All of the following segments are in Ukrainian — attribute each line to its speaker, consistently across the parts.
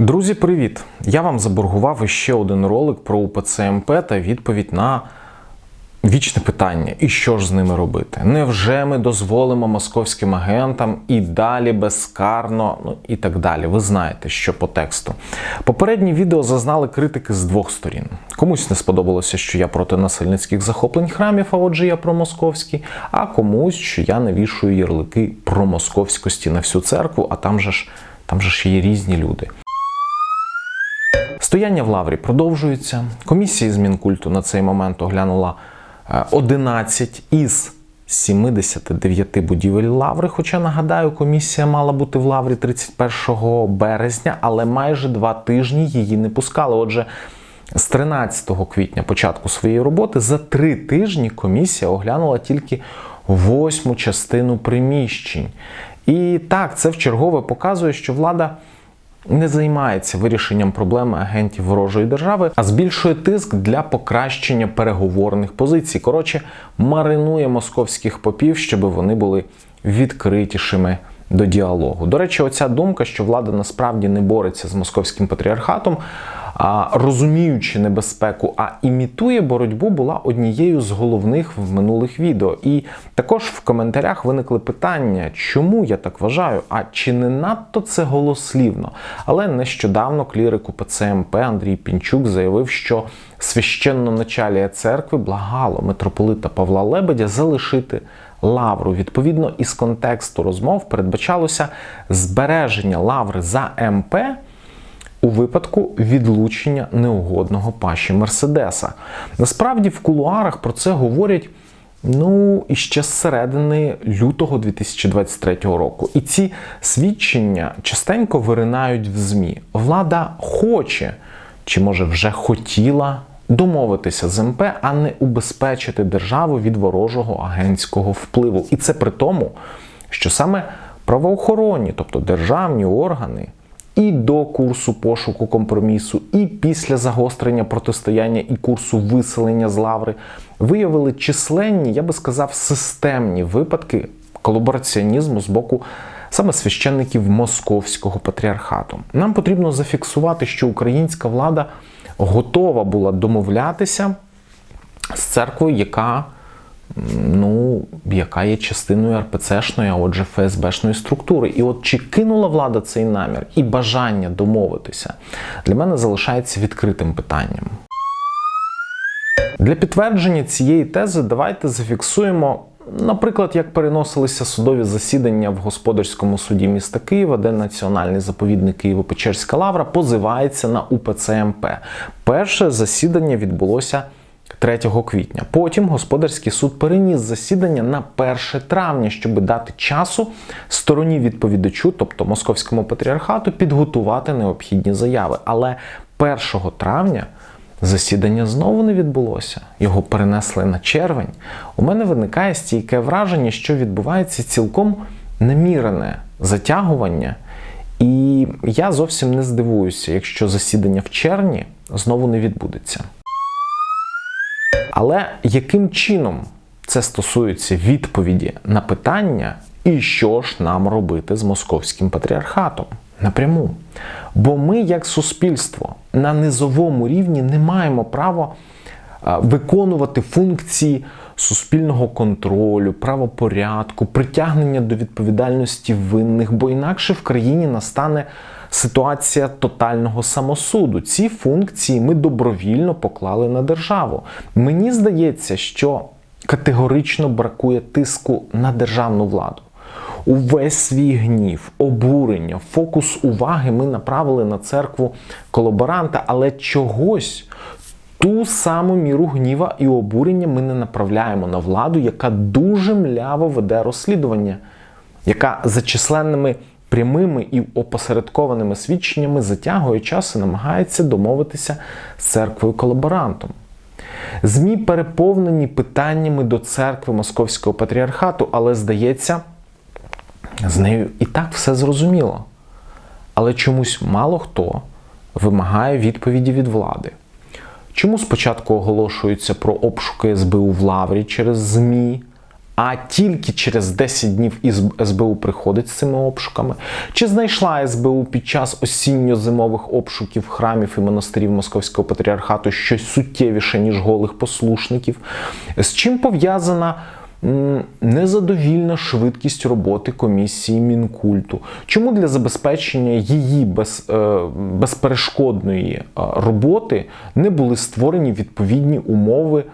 Speaker 1: Друзі, привіт! Я вам заборгував іще один ролик про УПЦ МП та відповідь на вічне питання: і що ж з ними робити? Невже ми дозволимо московським агентам і далі безкарно, ну і так далі? Ви знаєте, що по тексту. Попередні відео зазнали критики з двох сторін. Комусь не сподобалося, що я проти насильницьких захоплень храмів, а отже, я про московський, а комусь, що я навішую ярлики про московськості на всю церкву, а там же ж там же ж є різні люди. Стояння в лаврі продовжується. Комісія з Мінкульту на цей момент оглянула е, 11 із 79 будівель лаври. Хоча нагадаю, комісія мала бути в лаврі 31 березня, але майже два тижні її не пускали. Отже, з 13 квітня початку своєї роботи за три тижні комісія оглянула тільки восьму частину приміщень. І так, це вчергове показує, що влада не займається вирішенням проблеми агентів ворожої держави, а збільшує тиск для покращення переговорних позицій. Коротше, маринує московських попів, щоб вони були відкритішими до діалогу. До речі, оця думка, що влада насправді не бореться з московським патріархатом, а розуміючи небезпеку, а імітує боротьбу, була однією з головних в минулих відео. І також в коментарях виникли питання, чому я так вважаю, а чи не надто це голослівно? Але нещодавно клірик УПЦ МП Андрій Пінчук заявив, що священно священноначалія церкви благало митрополита Павла Лебедя залишити лавру. Відповідно, із контексту розмов передбачалося збереження лаври за МП у випадку відлучення неугодного паші Мерседеса. Насправді в кулуарах про це говорять. Ну, і ще з середини лютого 2023 року. І ці свідчення частенько виринають в ЗМІ. Влада хоче, чи може вже хотіла домовитися з МП, а не убезпечити державу від ворожого агентського впливу. І це при тому, що саме правоохоронні, тобто державні органи, і до курсу пошуку компромісу, і після загострення протистояння і курсу виселення з лаври виявили численні, я би сказав, системні випадки колабораціонізму з боку саме священників московського патріархату. Нам потрібно зафіксувати, що українська влада готова була домовлятися з церквою, яка ну, яка є частиною РПЦшної, а отже, ФСБшної структури. І от чи кинула влада цей намір і бажання домовитися, для мене залишається відкритим питанням. Для підтвердження цієї тези давайте зафіксуємо. Наприклад, як переносилися судові засідання в господарському суді міста Києва, де національний заповідник Києво-Печерська лавра позивається на УПЦ МП. Перше засідання відбулося 3 квітня. Потім господарський суд переніс засідання на 1 травня, щоб дати часу стороні відповідачу, тобто московському патріархату, підготувати необхідні заяви. Але 1 травня. Засідання знову не відбулося, його перенесли на червень. У мене виникає стійке враження, що відбувається цілком намірене затягування, і я зовсім не здивуюся, якщо засідання в червні знову не відбудеться. Але яким чином це стосується відповіді на питання, і що ж нам робити з московським патріархатом? Напряму. Бо ми, як суспільство, на низовому рівні не маємо права виконувати функції суспільного контролю, правопорядку, притягнення до відповідальності винних, бо інакше в країні настане ситуація тотального самосуду. Ці функції ми добровільно поклали на державу. Мені здається, що категорично бракує тиску на державну владу. Увесь свій гнів, обурення, фокус уваги ми направили на церкву колаборанта, але чогось ту саму міру гніва і обурення ми не направляємо на владу, яка дуже мляво веде розслідування, яка за численними прямими і опосередкованими свідченнями затягує час і намагається домовитися з церквою колаборантом. ЗМІ переповнені питаннями до церкви Московського патріархату, але здається. З нею і так все зрозуміло. Але чомусь мало хто вимагає відповіді від влади. Чому спочатку оголошується про обшуки СБУ в Лаврі через ЗМІ, а тільки через 10 днів СБУ приходить з цими обшуками? Чи знайшла СБУ під час осінньо-зимових обшуків храмів і монастирів Московського патріархату щось суттєвіше, ніж голих послушників? З чим пов'язана? Незадовільна швидкість роботи комісії мінкульту. Чому для забезпечення її без, е, безперешкодної е, роботи не були створені відповідні умови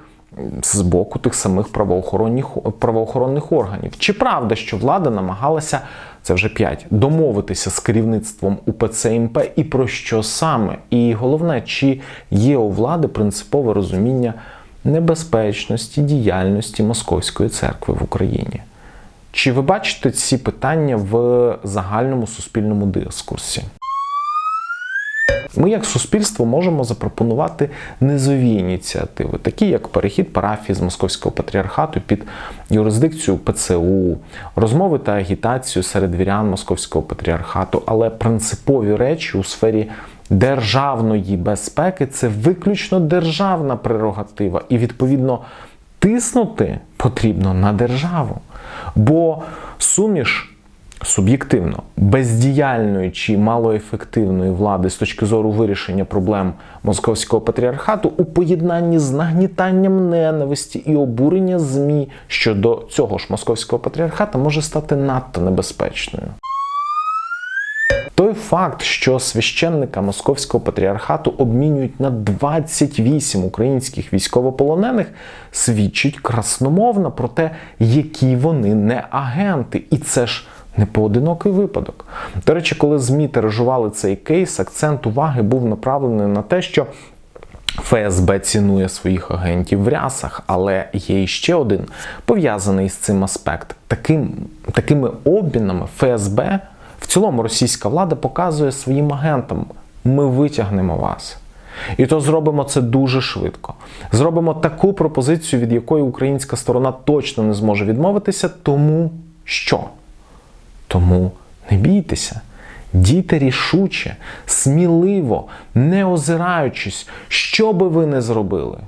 Speaker 1: з боку тих самих правоохоронних, правоохоронних органів? Чи правда, що влада намагалася це вже п'ять домовитися з керівництвом УПЦ МП і про що саме? І головне, чи є у влади принципове розуміння? Небезпечності діяльності Московської церкви в Україні. Чи ви бачите ці питання в загальному суспільному дискурсі? Ми, як суспільство, можемо запропонувати низові ініціативи, такі як перехід парафії з московського патріархату під юрисдикцію ПЦУ, розмови та агітацію серед вірян московського патріархату, але принципові речі у сфері державної безпеки це виключно державна прерогатива, і відповідно тиснути потрібно на державу. Бо суміш суб'єктивно бездіяльної чи малоефективної влади з точки зору вирішення проблем московського патріархату у поєднанні з нагнітанням ненависті і обурення ЗМІ щодо цього ж московського патріархата може стати надто небезпечною. Той факт, що священника московського патріархату обмінюють на 28 українських військовополонених, свідчить красномовно про те, які вони не агенти, і це ж не поодинокий випадок. До речі, коли ЗМІ тиражували цей кейс, акцент уваги був направлений на те, що ФСБ цінує своїх агентів в рясах, але є іще один пов'язаний з цим аспект. Таким, Такими обмінами ФСБ. В цілому російська влада показує своїм агентам: ми витягнемо вас. І то зробимо це дуже швидко. Зробимо таку пропозицію, від якої українська сторона точно не зможе відмовитися, тому що? Тому не бійтеся. Дійте рішуче, сміливо, не озираючись, що би ви не зробили.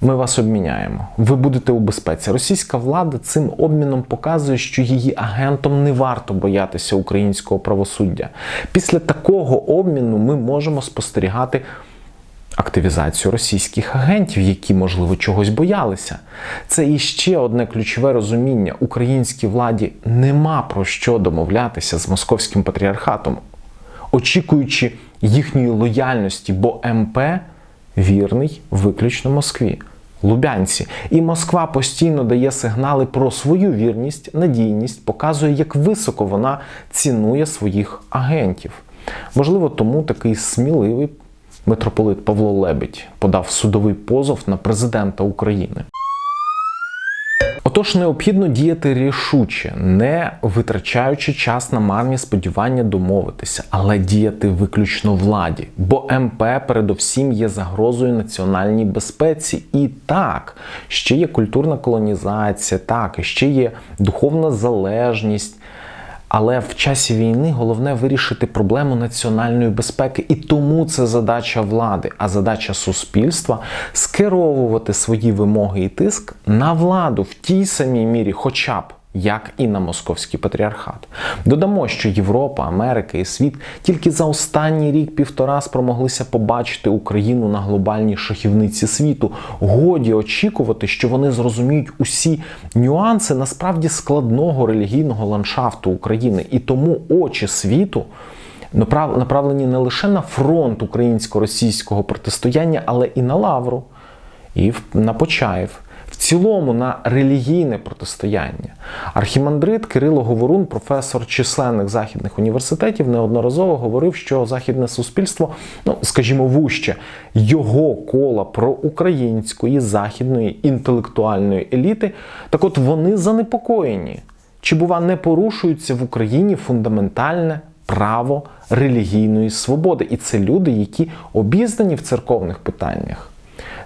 Speaker 1: Ми вас обміняємо. Ви будете у безпеці. Російська влада цим обміном показує, що її агентам не варто боятися українського правосуддя. Після такого обміну ми можемо спостерігати активізацію російських агентів, які, можливо, чогось боялися. Це іще одне ключове розуміння: українській владі нема про що домовлятися з московським патріархатом, очікуючи їхньої лояльності, бо МП вірний виключно Москві. Лубянці. І Москва постійно дає сигнали про свою вірність, надійність, показує, як високо вона цінує своїх агентів. Можливо, тому такий сміливий митрополит Павло Лебедь подав судовий позов на президента України. Отож, необхідно діяти рішуче, не витрачаючи час на марні сподівання домовитися, але діяти виключно владі. Бо МП передовсім є загрозою національній безпеці. І так, ще є культурна колонізація, так, і ще є духовна залежність. Але в часі війни головне вирішити проблему національної безпеки, і тому це задача влади, а задача суспільства скеровувати свої вимоги і тиск на владу в тій самій мірі, хоча б як і на московський патріархат. Додамо, що Європа, Америка і світ тільки за останній рік-півтора спромоглися побачити Україну на глобальній шахівниці світу. Годі очікувати, що вони зрозуміють усі нюанси насправді складного релігійного ландшафту України, і тому очі світу. Направлені не лише на фронт українсько-російського протистояння, але і на Лавру, і на Почаїв в цілому на релігійне протистояння. Архімандрит Кирило Говорун, професор численних західних університетів, неодноразово говорив, що західне суспільство, ну скажімо, вуще його кола проукраїнської західної інтелектуальної еліти, так от вони занепокоєні. Чи, бува, не порушується в Україні фундаментальне право релігійної свободи? І це люди, які обізнані в церковних питаннях.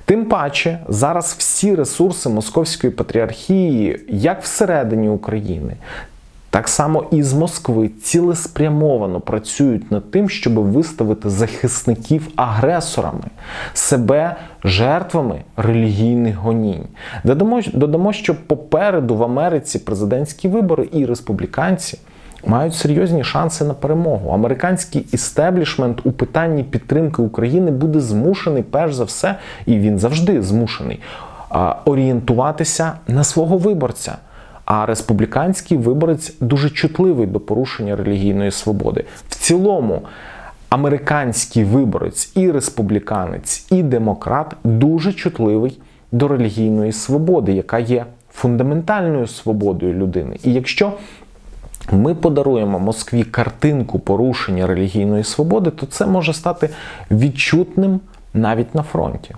Speaker 1: Тим паче, зараз всі ресурси Московської патріархії, як всередині України, так само і з Москви цілеспрямовано працюють над тим, щоб виставити захисників агресорами, себе жертвами релігійних гонінь. Додамо, додамо, що попереду в Америці президентські вибори і республіканці. Мають серйозні шанси на перемогу. Американський істеблішмент у питанні підтримки України буде змушений, перш за все, і він завжди змушений орієнтуватися на свого виборця. А республіканський виборець дуже чутливий до порушення релігійної свободи. В цілому, американський виборець і республіканець, і демократ дуже чутливий до релігійної свободи, яка є фундаментальною свободою людини. І якщо ми подаруємо Москві картинку порушення релігійної свободи, то це може стати відчутним навіть на фронті.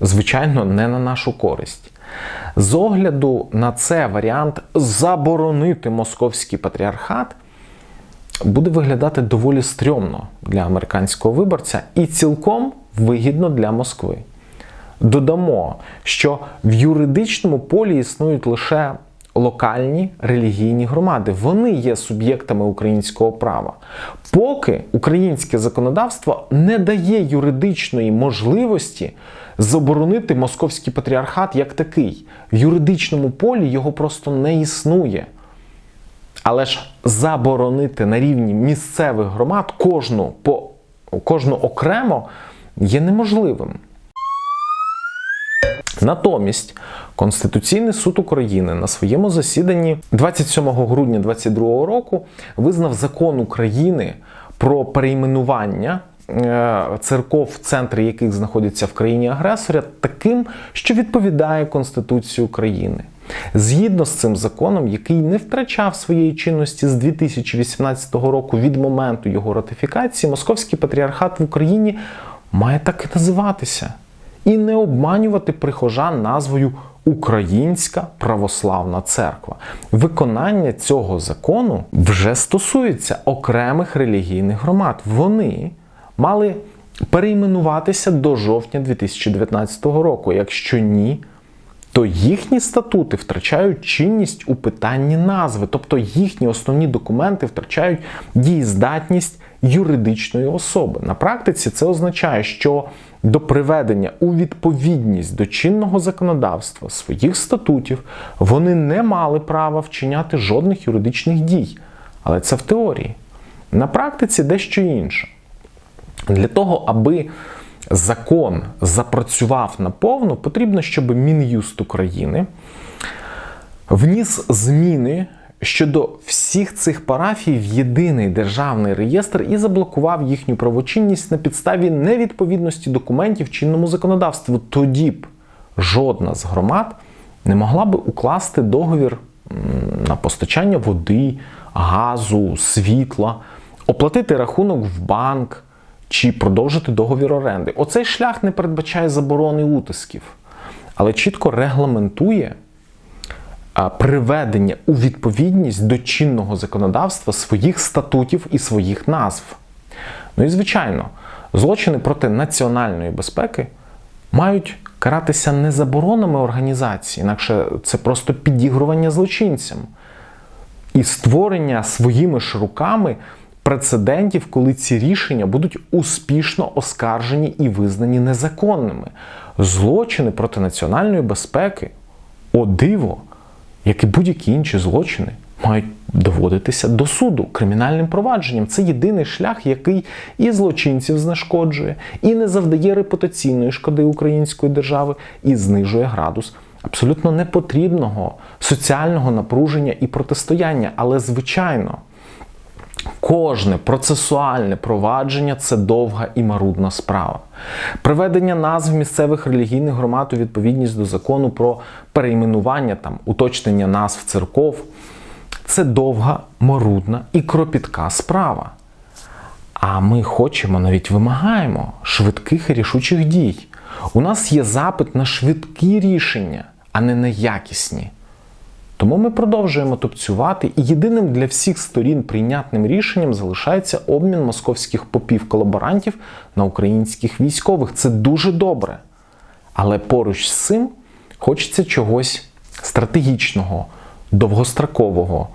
Speaker 1: Звичайно, не на нашу користь. З огляду на це варіант заборонити московський патріархат буде виглядати доволі стрьомно для американського виборця і цілком вигідно для Москви. Додамо, що в юридичному полі існують лише локальні релігійні громади. Вони є суб'єктами українського права. Поки українське законодавство не дає юридичної можливості заборонити московський патріархат як такий. В юридичному полі його просто не існує. Але ж заборонити на рівні місцевих громад кожну, по, кожну окремо є неможливим. Натомість Конституційний суд України на своєму засіданні 27 грудня 2022 року визнав закон України про перейменування е, церков, в яких знаходяться в країні агресоря, таким, що відповідає Конституції України. Згідно з цим законом, який не втрачав своєї чинності з 2018 року від моменту його ратифікації, Московський патріархат в Україні має так і називатися і не обманювати прихожан назвою Українська православна церква. Виконання цього закону вже стосується окремих релігійних громад. Вони мали перейменуватися до жовтня 2019 року. Якщо ні, то їхні статути втрачають чинність у питанні назви, тобто їхні основні документи втрачають дієздатність юридичної особи. На практиці це означає, що до приведення у відповідність до чинного законодавства своїх статутів вони не мали права вчиняти жодних юридичних дій. Але це в теорії. На практиці дещо інше. Для того, аби закон запрацював наповну, потрібно, щоб Мін'юст України вніс зміни щодо всіх цих парафій в єдиний державний реєстр і заблокував їхню правочинність на підставі невідповідності документів чинному законодавству. Тоді б жодна з громад не могла би укласти договір на постачання води, газу, світла, оплатити рахунок в банк чи продовжити договір оренди. Оцей шлях не передбачає заборони утисків, але чітко регламентує приведення у відповідність до чинного законодавства своїх статутів і своїх назв. Ну і звичайно, злочини проти національної безпеки мають каратися не заборонами організації, інакше це просто підігрування злочинцям і створення своїми ж руками прецедентів, коли ці рішення будуть успішно оскаржені і визнані незаконними. Злочини проти національної безпеки, о диво, як і будь-які інші злочини, мають доводитися до суду кримінальним провадженням. Це єдиний шлях, який і злочинців знешкоджує, і не завдає репутаційної шкоди української держави, і знижує градус абсолютно непотрібного соціального напруження і протистояння. Але, звичайно. Кожне процесуальне провадження це довга і марудна справа. Приведення назв місцевих релігійних громад у відповідність до закону про перейменування, там, уточнення назв церков це довга, марудна і кропітка справа. А ми хочемо, навіть вимагаємо швидких і рішучих дій. У нас є запит на швидкі рішення, а не на якісні. Тому ми продовжуємо тупцювати, і єдиним для всіх сторін прийнятним рішенням залишається обмін московських попів-колаборантів на українських військових. Це дуже добре. Але поруч з цим хочеться чогось стратегічного, довгострокового,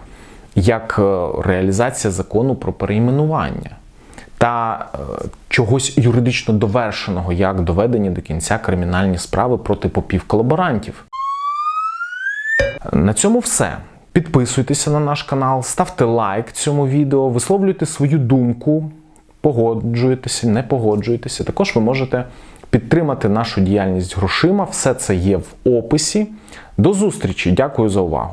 Speaker 1: як е, реалізація закону про перейменування та е, чогось юридично довершеного, як доведені до кінця кримінальні справи проти попів колаборантів. На цьому все. Підписуйтеся на наш канал, ставте лайк цьому відео, висловлюйте свою думку, погоджуєтеся, не погоджуєтеся. Також ви можете підтримати нашу діяльність грошима. Все це є в описі. До зустрічі! Дякую за увагу!